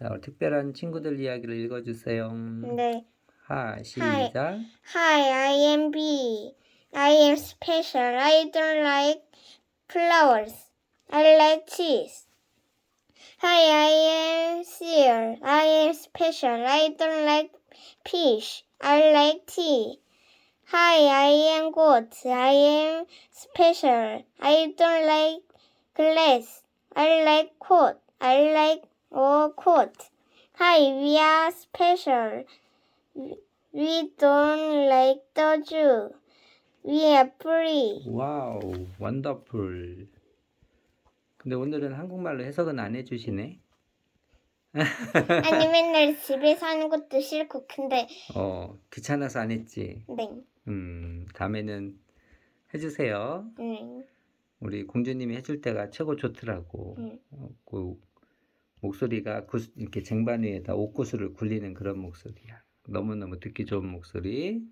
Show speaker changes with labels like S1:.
S1: 자, 오늘 특별한 친구들 이야기를 읽어주세요.
S2: 네.
S1: 하, 시작.
S2: Hi, I am B. I am special. I don't like flowers. I like cheese. Hi, I am Seal. I am special. I don't like fish. I like tea. Hi, I am Goat. I am special. I don't like glass. I like coat. I like a coat. Hi, we are special. We don't like the Jew. We are free.
S1: 와우, 원더풀. 근데 오늘은 한국말로 해석은 안 해주시네.
S2: 아니 맨날 집에서 하는 것도 싫고 근데
S1: 어, 귀찮아서 안 했지.
S2: 네,
S1: 음, 다음에는 해주세요.
S2: 네,
S1: 우리 공주님이 해줄 때가 최고 좋더라고.
S2: 음.
S1: 어, 그 목소리가 구- 이렇게 쟁반 위에다 옥구슬을 굴리는 그런 목소리야. 너무너무 듣기 좋은 목소리.